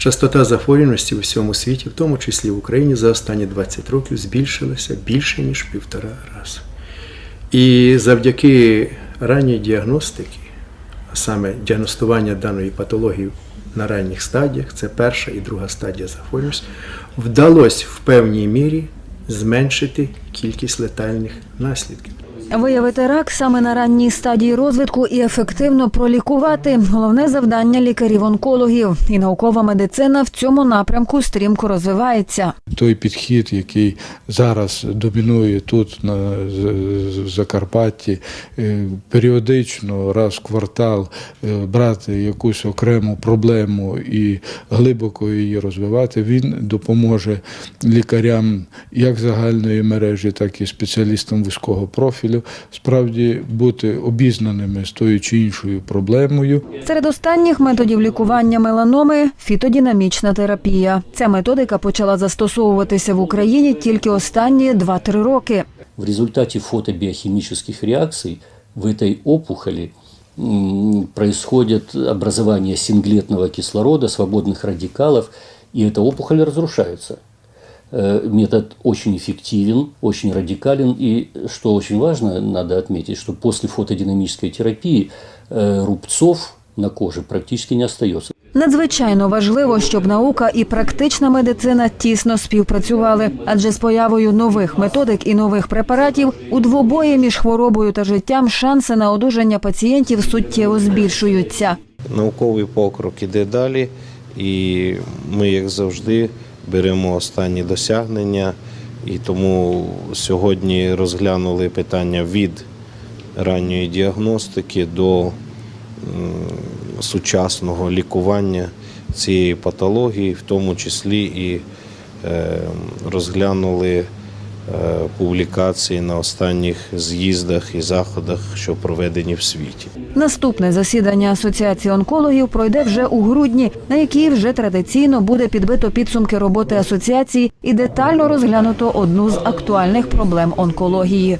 Частота захворюваності у всьому світі, в тому числі в Україні, за останні 20 років збільшилася більше ніж півтора рази. І завдяки ранній діагностики, а саме діагностування даної патології на ранніх стадіях, це перша і друга стадія захворюваності, вдалося в певній мірі зменшити кількість летальних наслідків. Виявити рак саме на ранній стадії розвитку і ефективно пролікувати головне завдання лікарів-онкологів. І наукова медицина в цьому напрямку стрімко розвивається. той підхід, який зараз домінує тут на Закарпатті, е, періодично раз в квартал е, брати якусь окрему проблему і глибоко її розвивати, він допоможе лікарям як загальної мережі, так і спеціалістам вузького профілю справді бути обізнаними з тою чи іншою проблемою. Серед останніх методів лікування меланоми фітодинамічна терапія. Ця методика почала застосовуватися в Україні тільки останні 2-3 роки. В результате фотобиохимических реакций в этой опухоли м, происходит образование синглетного кислорода, свободных радикалов, и эта опухоль разрушается. Э, Метод очень эффективен, очень радикален, и, что очень важно, надо отметить, что после фотодинамической терапии э, рубцов на коже практически не остается. Надзвичайно важливо, щоб наука і практична медицина тісно співпрацювали, адже з появою нових методик і нових препаратів у двобої між хворобою та життям шанси на одужання пацієнтів суттєво збільшуються. Науковий покрок іде далі, і ми, як завжди, беремо останні досягнення. І тому сьогодні розглянули питання від ранньої діагностики до сучасного лікування цієї патології, в тому числі і е, розглянули е, публікації на останніх з'їздах і заходах, що проведені в світі. Наступне засідання асоціації онкологів пройде вже у грудні, на якій вже традиційно буде підбито підсумки роботи асоціації і детально розглянуто одну з актуальних проблем онкології.